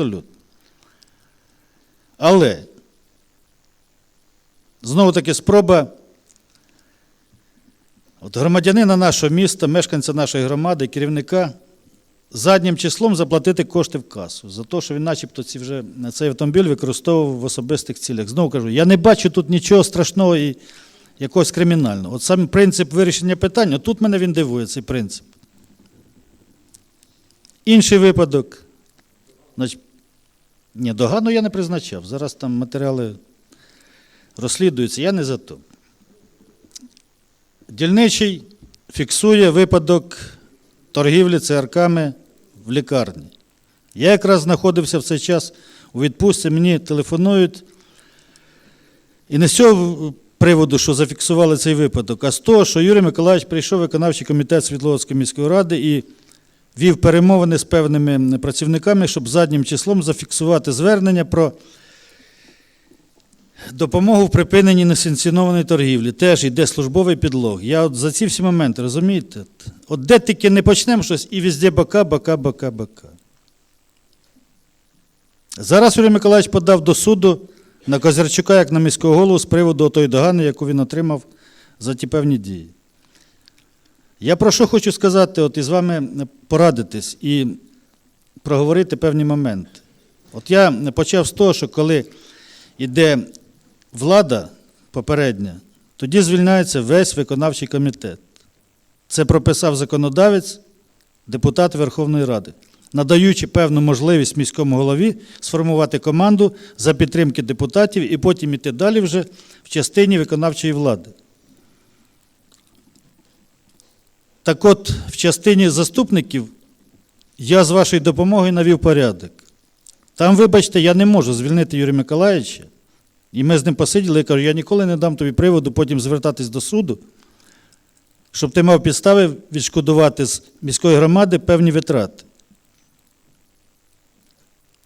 Абсолютно. Але знову таки спроба от громадянина нашого міста, мешканця нашої громади, керівника заднім числом заплатити кошти в касу за те, що він начебто ці вже цей автомобіль використовував в особистих цілях. Знову кажу, я не бачу тут нічого страшного і якогось кримінального. От сам принцип вирішення питання, тут мене він дивує, цей принцип. Інший випадок. Значить, ні, догану я не призначав. Зараз там матеріали розслідуються, я не за то. Дільничий фіксує випадок торгівлі цигарками в лікарні. Я якраз знаходився в цей час у відпустці, мені телефонують. І не з цього приводу, що зафіксували цей випадок, а з того, що Юрій Миколаївич прийшов виконавчий комітет Світловодської міської ради і вів перемовини з певними працівниками, щоб заднім числом зафіксувати звернення про допомогу в припиненні несанкціонованої торгівлі. Теж йде службовий підлог. Я от за ці всі моменти, розумієте? От де тільки не почнемо щось, і везде бока, бока, бока, бока. Зараз Юрій Миколаївич подав до суду на Козярчука, як на міського голову, з приводу тої догани, яку він отримав за ті певні дії. Я про що хочу сказати, от із вами порадитись і проговорити певні моменти. От я почав з того, що коли йде влада попередня, тоді звільняється весь виконавчий комітет. Це прописав законодавець, депутат Верховної Ради, надаючи певну можливість міському голові сформувати команду за підтримки депутатів і потім іти далі вже в частині виконавчої влади. Так от, в частині заступників я з вашою допомогою навів порядок. Там, вибачте, я не можу звільнити Юрія Миколаївича. І ми з ним посиділи, я кажу, я ніколи не дам тобі приводу потім звертатись до суду, щоб ти мав підстави відшкодувати з міської громади певні витрати.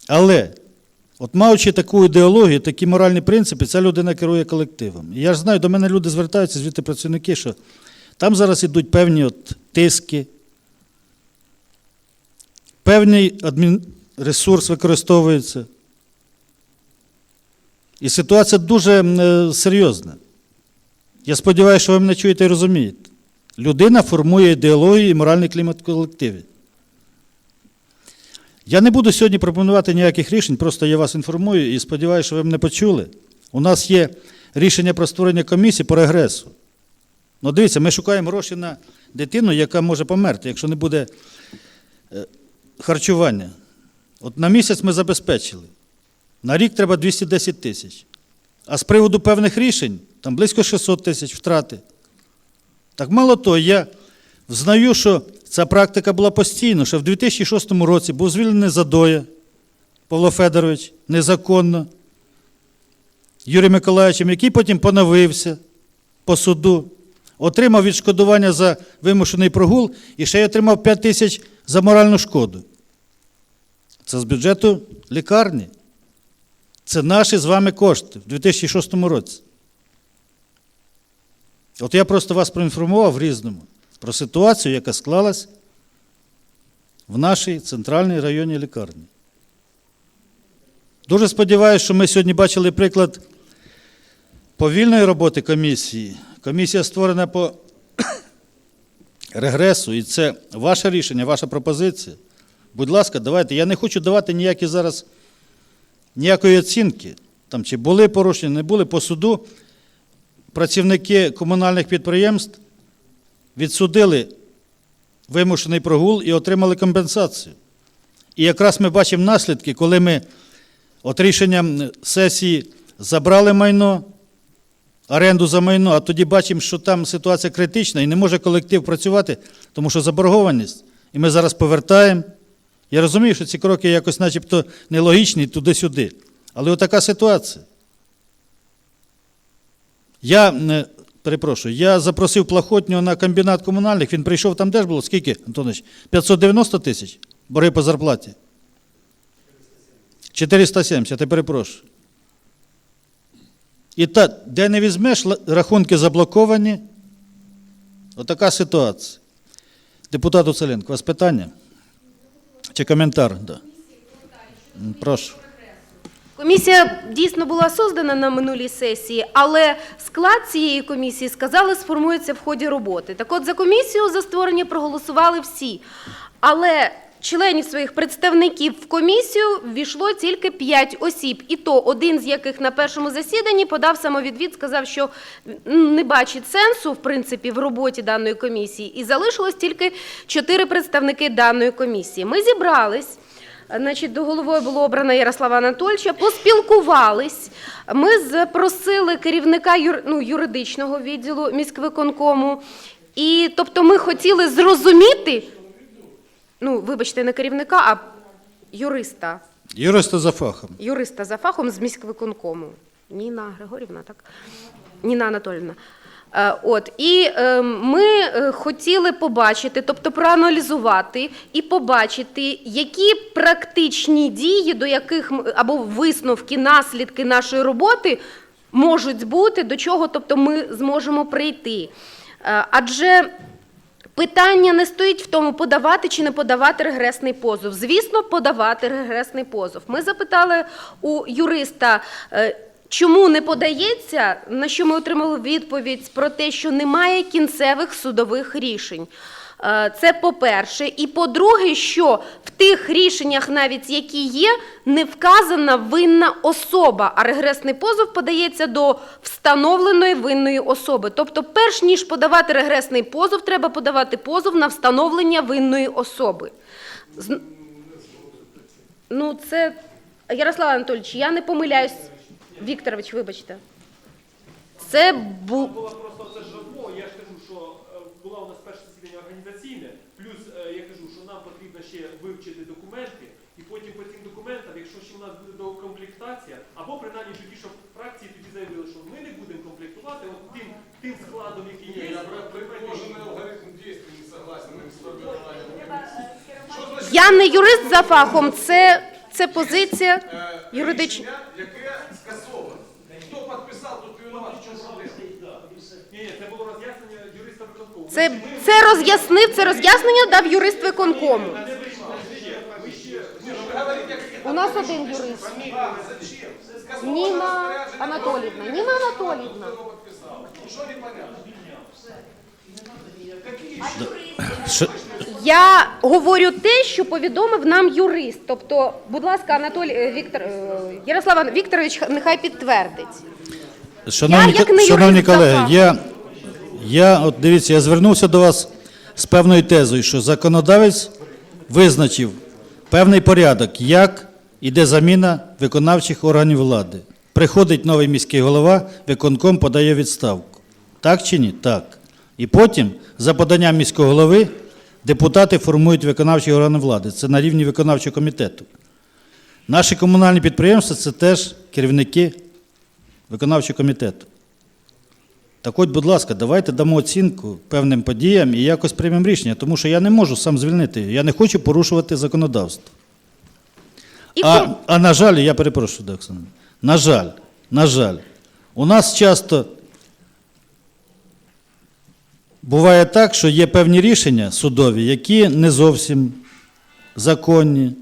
Але, от маючи таку ідеологію, такі моральні принципи, ця людина керує колективом. І я ж знаю, до мене люди звертаються, звідти працівники, що там зараз ідуть певні от тиски, певний адмінресурс використовується. І ситуація дуже е, серйозна. Я сподіваюся, що ви мене чуєте і розумієте. Людина формує ідеологію і моральний клімат в колективі. Я не буду сьогодні пропонувати ніяких рішень, просто я вас інформую і сподіваюся, що ви мене почули. У нас є рішення про створення комісії по регресу. Ну, дивіться, ми шукаємо гроші на дитину, яка може померти, якщо не буде е, харчування. От на місяць ми забезпечили. На рік треба 210 тисяч. А з приводу певних рішень, там близько 600 тисяч втрати. Так мало того, я взнаю, що ця практика була постійно, що в 2006 році був звільнений Задоя Павло Федорович незаконно Юрієм Миколаївичем, який потім поновився по суду, отримав відшкодування за вимушений прогул і ще й отримав 5 тисяч за моральну шкоду. Це з бюджету лікарні. Це наші з вами кошти в 2006 році. От я просто вас проінформував в різному про ситуацію, яка склалась в нашій центральній районній лікарні. Дуже сподіваюся, що ми сьогодні бачили приклад повільної роботи комісії. Комісія створена по регресу, і це ваше рішення, ваша пропозиція. Будь ласка, давайте. Я не хочу давати ніякі зараз ніякої оцінки, там, чи були порушення, не були по суду. Працівники комунальних підприємств відсудили вимушений прогул і отримали компенсацію. І якраз ми бачимо наслідки, коли ми от рішенням сесії забрали майно, оренду за майно, а тоді бачимо, що там ситуація критична і не може колектив працювати, тому що заборгованість. І ми зараз повертаємо. Я розумію, що ці кроки якось начебто нелогічні туди-сюди. Але отака ситуація. Я перепрошую, я запросив Плахотнього на комбінат комунальних, він прийшов там теж було, скільки, Антонович? 590 тисяч бори по зарплаті. 470, я перепрошую. І та, де не візьмеш, рахунки заблоковані. Отака ситуація. Депутат Оцеленко, у вас питання? Чи коментар? Да. Прошу. Комісія дійсно була создана на минулій сесії, але склад цієї комісії сказали, сформується в ході роботи. Так от за комісію за створення проголосували всі. Але членів своїх представників в комісію ввійшло тільки 5 осіб. І то один з яких на першому засіданні подав самовідвід, сказав, що не бачить сенсу в принципі в роботі даної комісії. І залишилось тільки 4 представники даної комісії. Ми зібрались. Значить, до головою було обрано Ярослава Анатольовича, поспілкувались. Ми запросили керівника юр, ну, юридичного відділу міськвиконкому. І тобто ми хотіли зрозуміти, ну, вибачте, не керівника, а юриста. Юриста за фахом. Юриста за фахом з міськвиконкому. Ніна Григорівна, так? Ніна Анатолівна. Е, От і е, ми хотіли побачити, тобто проаналізувати і побачити, які практичні дії, до яких або висновки, наслідки нашої роботи можуть бути, до чого тобто ми зможемо прийти. Е, Адже Питання не стоїть в тому, подавати чи не подавати регресний позов. Звісно, подавати регресний позов. Ми запитали у юриста, е, чому не подається, на що ми отримали відповідь про те, що немає кінцевих судових рішень. Е, Це по-перше. І по-друге, що в тих рішеннях, навіть які є, не вказана винна особа, а регресний позов подається до встановленої винної особи. Тобто, перш ніж подавати регресний позов, треба подавати позов на встановлення винної особи. Ну, це Ярослав Анатольович, я не помиляюсь. Вікторович, вибачте. Це бу... Була просто це ж розмова. Я ж кажу, що е, була у нас перше засідання організаційне. Плюс е, я кажу, що нам потрібно ще вивчити документи, і потім по цим документам, якщо ще у нас буде докомплектація, або принаймні тоді, щоб фракції тоді заявили, що ми не будемо комплектувати, от тим, тим складом, який є. Я про предложенный алгоритм действий не согласен формированием. Я не юрист за фахом, це, це позиція Е, юридична. Яке скасовано. Хто підписав, тут винуват, в чому проблема. Ні, ні, це було роз'яснення юриста виконкому. Це, це роз'яснив, це роз'яснення дав юрист виконкому. Ви говорите, як У нас один юрист. фамілія, зачем? Розпорядження, Анатоліївна. Ніна Анатоліївна. Я говорю те, що повідомив нам юрист. Тобто, будь ласка, Анатолій е, Віктор е, Ярослав Вікторович нехай підтвердить. Шановні, Я, як не шановні юрист колеги, я, я, от дивіться, я звернувся до вас з певною тезою, що законодавець визначив певний порядок, як іде заміна виконавчих органів влади. Приходить новий міський голова, виконком подає відставку. Так чи ні? Так. І потім, за поданням міського голови, депутати формують виконавчі органи влади. Це на рівні виконавчого комітету. Наші комунальні підприємства це теж керівники виконавчого комітету. Так от, будь ласка, давайте дамо оцінку певним подіям і якось приймемо рішення, тому що я не можу сам звільнити. Я не хочу порушувати законодавство. І А, ком- а на жаль, я перепрошую, да, Оксана. На жаль, на жаль, у нас часто буває так, що є певні рішення судові, які не зовсім законні.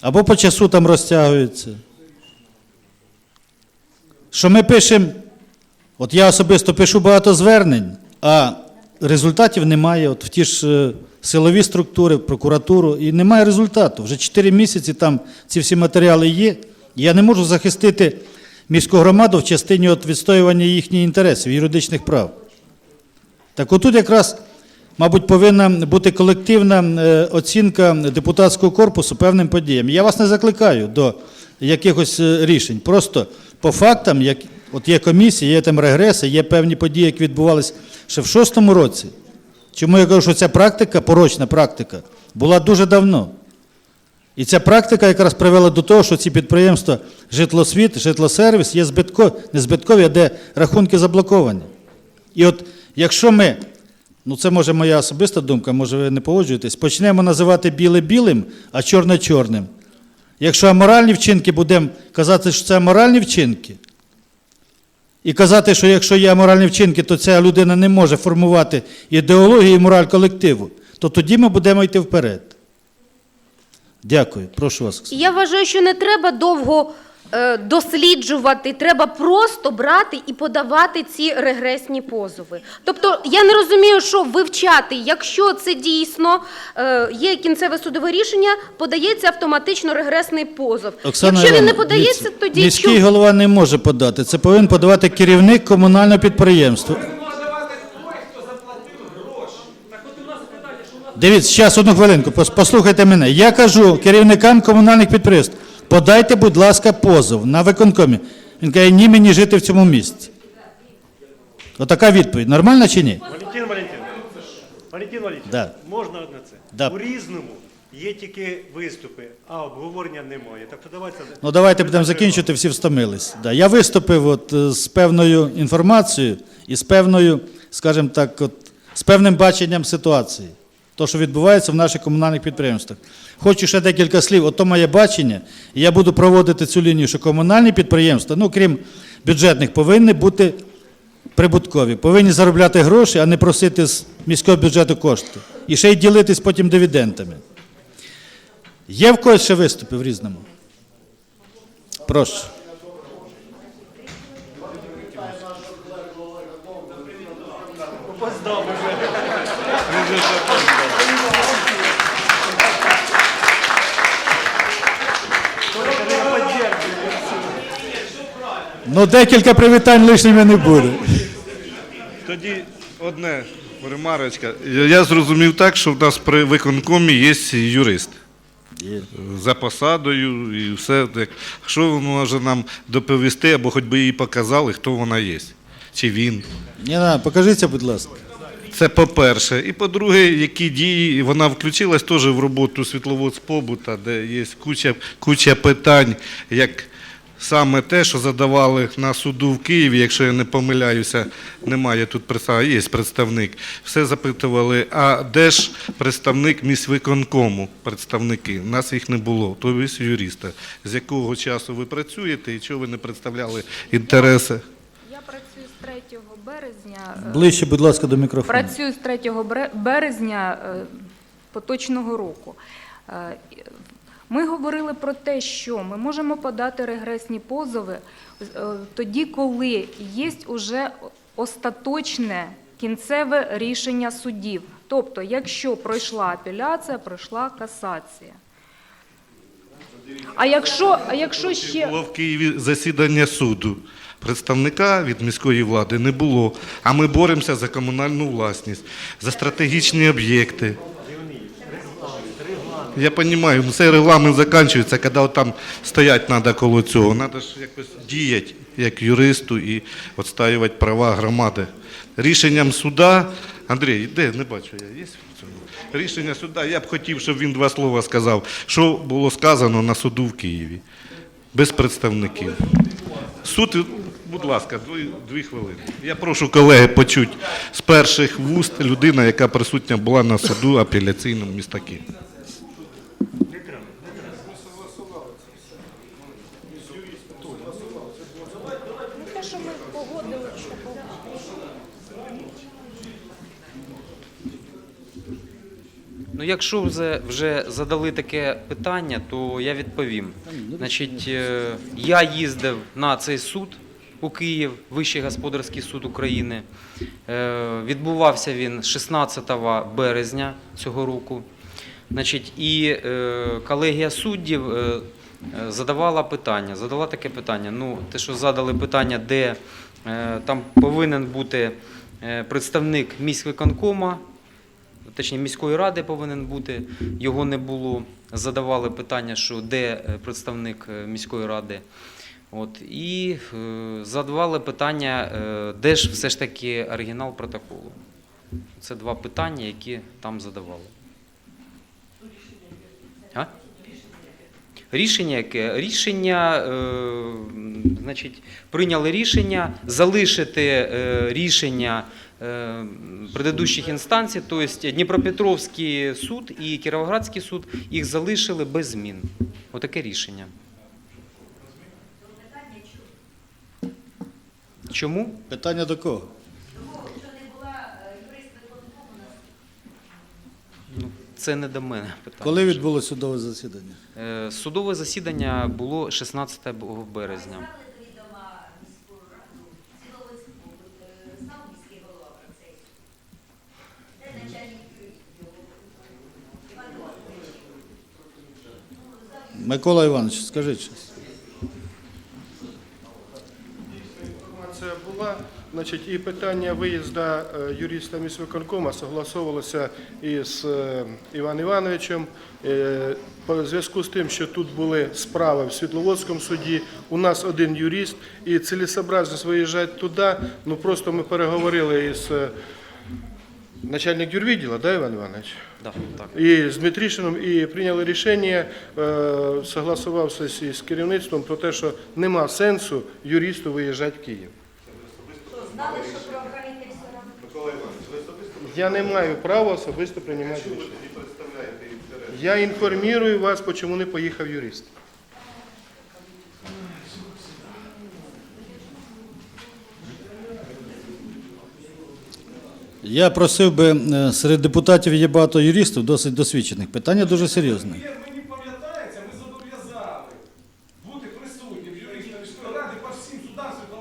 Або по часу там розтягуються. Що ми пишемо, от я особисто пишу багато звернень, а результатів немає. От в ті ж е, силові структури, прокуратуру, і немає результату. Вже 4 місяці там ці всі матеріали є. Я не можу захистити міську громаду в частині от відстоювання їхніх інтересів, юридичних прав. Так отут якраз, мабуть, повинна бути колективна е, оцінка депутатського корпусу певним подіям. Я вас не закликаю до якихось е, рішень. Просто по фактам, як от є комісія, є там регреси, є певні події, які відбувалися ще в шостому році. Чому я кажу, що ця практика, порочна практика, була дуже давно. І ця практика якраз привела до того, що ці підприємства житлосвіт, житлосервіс є збитко, не збиткові, а де рахунки заблоковані. І от якщо ми, ну це може моя особиста думка, може ви не погоджуєтесь, почнемо називати біле білим, а чорне чорним. Якщо аморальні вчинки будемо казати, що це аморальні вчинки, і казати, що якщо є аморальні вчинки, то ця людина не може формувати ідеологію і мораль колективу, то тоді ми будемо йти вперед. Дякую. Прошу вас. Я вважаю, що не треба довго досліджувати, треба просто брати і подавати ці регресні позови. Тобто я не розумію, що вивчати, якщо це дійсно е, є кінцеве судове рішення, подається автоматично регресний позов. Оксана якщо він не подається, тоді міський чому? голова не може подати. Це повинен подавати керівник комунального підприємства. Дивіться, зараз одну хвилинку, послухайте мене. Я кажу керівникам комунальних підприємств, подайте, будь ласка, позов на виконкомі. Він каже, ні, мені жити в цьому місці. Отака відповідь. Нормальна чи ні? Валентин Валентин. Валентин Валентин, Да. можна одне це? Да. У різному є тільки виступи, а обговорення немає. Так що давайте. Ну давайте будемо закінчувати, всі встомились. Да. Я виступив от, е, з певною інформацією і з певною, скажімо так, от, з певним баченням ситуації. То, що відбувається в наших комунальних підприємствах. Хочу ще декілька слів. Ото моє бачення, і я буду проводити цю лінію, що комунальні підприємства, ну крім бюджетних, повинні бути прибуткові, повинні заробляти гроші, а не просити з міського бюджету кошти. І ще й ділитись потім дивідендами. Є в когось ще виступи в різному? Прошу. Опоздав уже. Ну, декілька привітань лишніми не буде. Тоді одне ремарочка. Я зрозумів так, що в нас при виконкомі є юрист. За посадою і все. Так. Що він може нам доповісти, або хоч би їй показали, хто вона є? Чи він? Ніна, покажіться, будь ласка. Це по-перше. І по-друге, які дії вона включилась теж в роботу світловодспобута, де є куча, куча питань, як саме те, що задавали на суду в Києві, якщо я не помиляюся, немає тут представника, є представник. Все запитували, а де ж представник міськвиконкому, представники? У нас їх не було, то ви юриста. З якого часу ви працюєте і чого ви не представляли інтереси? Я працюю з 3 березня. е, Ближче, будь ласка, до мікрофону. Працюю з 3 бре- березня е, поточного року. Ми говорили про те, що ми можемо подати регресні позови е, тоді, коли є уже остаточне кінцеве рішення судів. Тобто, якщо пройшла апеляція, пройшла касація. А якщо, а якщо ще Було в Києві засідання суду. Представника від міської влади не було. А ми боремося за комунальну власність, за стратегічні об'єкти. Я розумію, ну цей регламент закінчується, коли там стоять треба коло цього. Треба ж якось діяти як юристу і відстоювати права громади. Рішенням суда, Андрій, де не бачу я, є в цьому? Рішення суда, я б хотів, щоб він два слова сказав, що було сказано на суду в Києві, без представників. Суд, будь ласка, дві, дві хвилини. Я прошу колеги почути з перших вуст людина, яка присутня була на суду апеляційному міста Києва. Ну, якщо вже, вже задали таке питання, то я відповім. Значить, е, я їздив на цей суд у Київ, Вищий господарський суд України. Е, Відбувався він 16 березня цього року. Значить, і е, колегія суддів задавала питання, задала таке питання. Ну, те, що задали питання, де там повинен бути представник міськвиконкома, точніше міської ради повинен бути, його не було. Задавали питання, що де е, представник е, міської ради. От, і е, задавали питання, де ж все ж таки оригінал протоколу. Це два питання, які там задавали. А? Рішення яке? Рішення, значить, прийняли рішення залишити рішення предыдущих інстанцій, тобто Дніпропетровський суд і Кіровоградський суд їх залишили без змін. Отаке рішення. Чому? Питання до кого? це не до мене питання. Коли відбулося судове засідання? Е, Судове засідання було 16 березня. Микола Іванович, скажіть щось. Інформація була. Значить, і питання виїзду е, юриста міськвиконкома согласовувалося із е, Іваном Івановичем. Е, По зв'язку з тим, що тут були справи в Світловодському суді, у нас один юрист, і цілесообразність виїжджати туди. Ну просто ми переговорили із начальник юрвідділа, да, Іван Іванович? Да, так. І з Дмитрішином і прийняли рішення, е, согласувався з- з керівництвом про те, що нема сенсу юристу виїжджати в Київ. Я не маю права особисто приймати рішення. Я інформую вас, чому не поїхав юрист. Я просив би, е, серед депутатів є багато юристів, досить досвідчених. Питання дуже серйозне. Мені пам'ятається, ми зобов'язали бути присутнім міської ради по всім судам.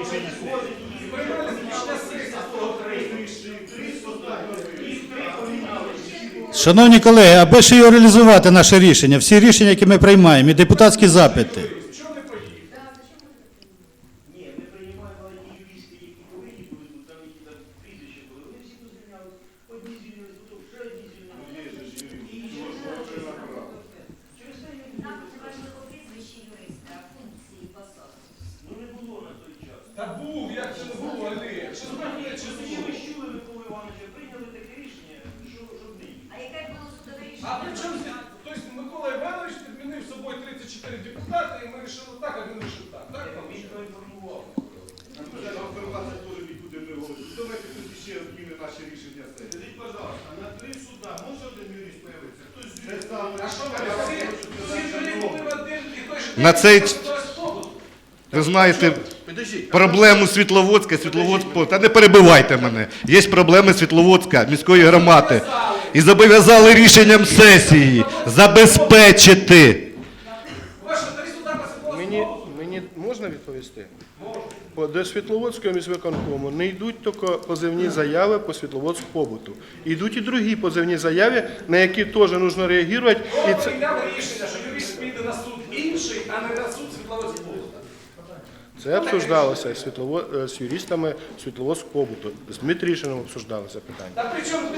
І сесії Шановні колеги, аби ще й реалізувати наше рішення, всі рішення, які ми приймаємо, і депутатські запити. Чого не поїхав? Та був, як це не був, Олег. Чи знаєте, чи був? А при чому здесь? Тобто Микола Іванович підмінив собою 34 депутати, і ми вирішили так, а він вирішив так. Так, там що інформував. Давайте тут ще одніми наші рішення Скажіть, пожалуйста, на три суда може один юрист появитися? Хтось з А що ви всі, всі тоді були в один і той же На цей- Ви знаєте проблему Світловодська, Світловодського. Та не перебивайте мене. Є проблеми Світловодська, міської громади. І зобов'язали рішенням сесії забезпечити. Мені, мені можна відповісти? По- До Світловодського міськвиконкому не йдуть тільки позивні заяви по Світловодську побуту. Йдуть і другі позивні заяви, на які теж потрібно реагувати. І це... рішення, що юрист піде на суд інший, а не на суд Світловодського? Це обсуждалося з, Світлово... е, з юристами Світловодського побуту. З Дмитрішином обсуждалося питання. Та при чому?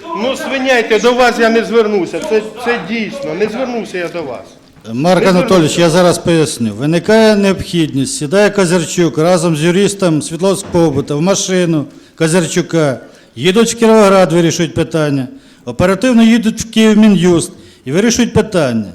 Хто Ну, звиняйте, до вас я не звернувся. Це, це дійсно, не звернувся я до вас. Марк Анатолійович, я зараз поясню. Виникає необхідність, сідає Казарчук разом з юристом Світловського побута в машину Казарчука, їдуть в Кіровоград, вирішують питання, оперативно їдуть в Київ Мін'юст і вирішують питання.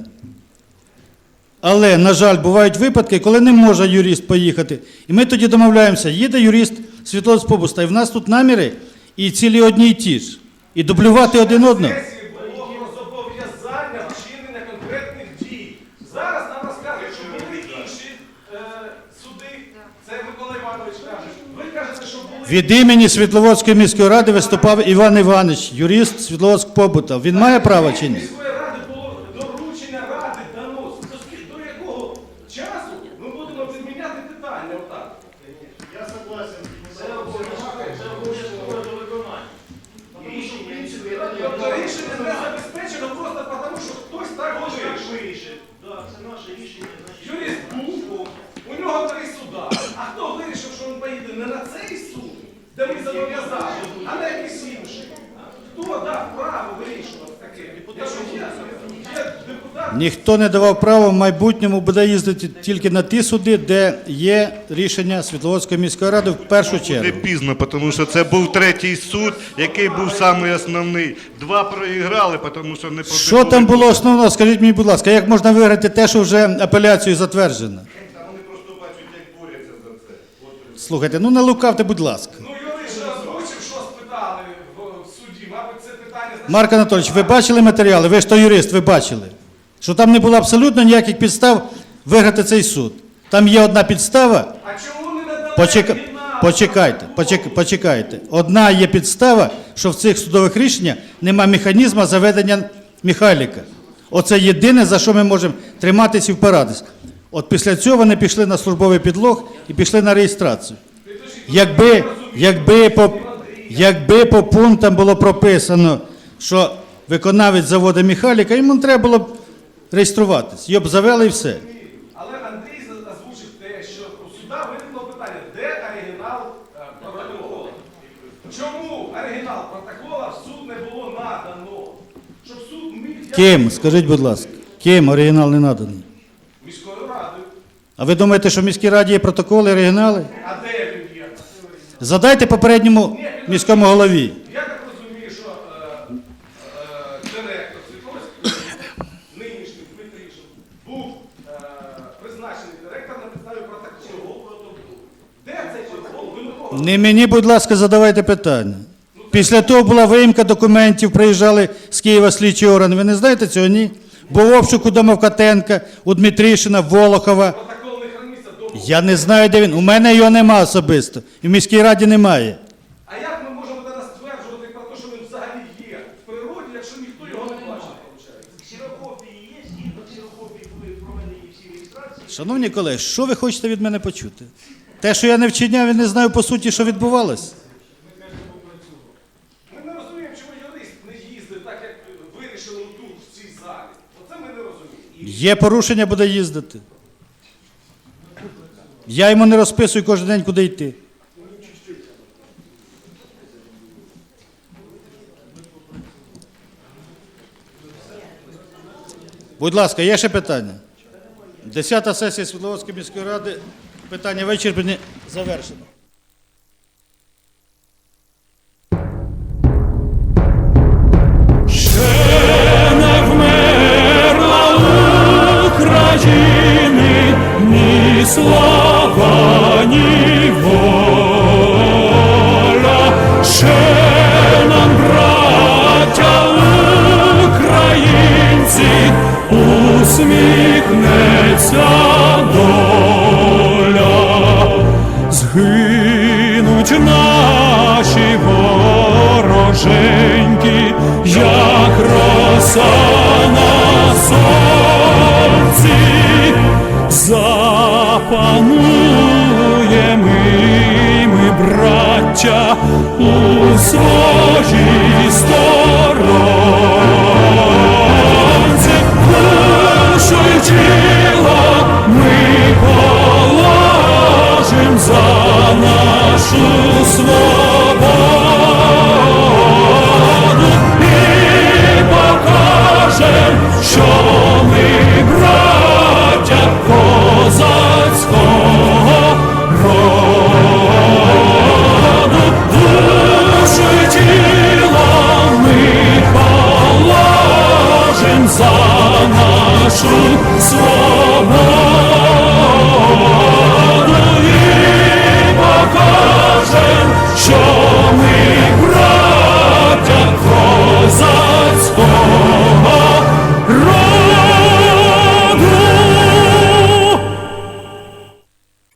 Але, на жаль, бувають випадки, коли не може юрист поїхати. І ми тоді домовляємося, їде юрист Світловського побута, і в нас тут наміри і цілі одні й ті ж. І дублювати один одного. сесії було про зобов'язання вчинення конкретних дій. Зараз нам розказують, що були інші е, суди. Це Микола Іванович каже. Ви кажете, що були Від імені Світловодської міської ради виступав Іван Іванович, юрист Світловодського побута. Він має право чи ні? міської ради було доручення ради дано. До скільки- До якого часу ми будемо відміняти питання отак? Я согласен. Тобто рішення не забезпечено просто тому, що хтось так вирішив. Юрист був, у нього три суда. А хто вирішив, що він поїде не на цей суд, де ми зобов'язали, а на якийсь інший? Хто дав право вирішувати таке? Якщо є, є депутат, Ніхто не давав права в майбутньому буде їздити тільки на ті суди, де є рішення Світловодської міської ради в першу Не чергу. пізно, тому що це був третій суд, який був самий основний. Два проіграли, тому що не Що там було основного? Скажіть мені, будь ласка, як можна виграти те, що вже апеляцією затверджено? Вони просто бачать, як борються за це. Слухайте, ну не лукавте, будь ласка. ну юрист же озвучив, що спитали в, в суді. Мабуть, це питання... Марк Анатолійович, ви бачили матеріали? Ви ж то юрист, ви бачили. Що там не було абсолютно ніяких підстав виграти цей суд. Там є одна підстава. А чому не надали Почека... Почекайте, почек- почекайте. Одна є підстава, що в цих судових рішеннях нема механізму заведення Михайліка. Оце єдине, за що ми можемо триматися і впиратись. От після цього вони пішли на службовий підлог і пішли на реєстрацію. Якби, якби, по, якби по пунктам було прописано, що виконавець заводу Михайліка, йому треба було б реєструватись. Його б завели і все. Але Андрій озвучив те, що у суда виникло питання, де оригінал е, протоколу. Чому оригінал протокола в суд не було надано? Щоб суд міг Ким? Скажіть, будь ласка, ким оригінал не наданий? міською радою. А ви думаєте, що в міській раді є протоколи, оригінали? А де він є? Задайте попередньому міському голові. Я так розумію, що е, е, директор Світловський, нинішній Дмитрішин, був е, призначений директор на підставі протоколу. Де цей протокол? Ви на кого? Не мені, будь ласка, задавайте питання. Після того була виїмка документів, приїжджали з Києва слідчі органи. Ви не знаєте цього, ні? Був обшук у Домовкатенка, у Дмитрішина, Волохова. Я не знаю, де він. У мене його нема особисто. І в міській раді немає. А як ми можемо тоді стверджувати про те, що він взагалі є в природі, якщо ніхто його не бачить, виходить? Ксерокопії є, згідно ксерокопії були проведені всі реєстрації. Шановні колеги, що ви хочете від мене почути? Те, що я не вчиняв і не знаю по суті, що відбувалось. Ми не розуміємо, чому юрист не їздить так, як вирішили тут, в цій залі. Оце ми не розуміємо. Є порушення, буде їздити. Я йому не розписую кожен день, куди йти. Будь ласка, є ще питання? Десята сесія Світловодської міської ради. Питання вичерпані, завершено. Слава, ні панує ми, браття, у схожій сторонці, кушуй тіло, ми положим за нашу свободу і покажем, що. нашу свободу і покажем, що ми браття козаки.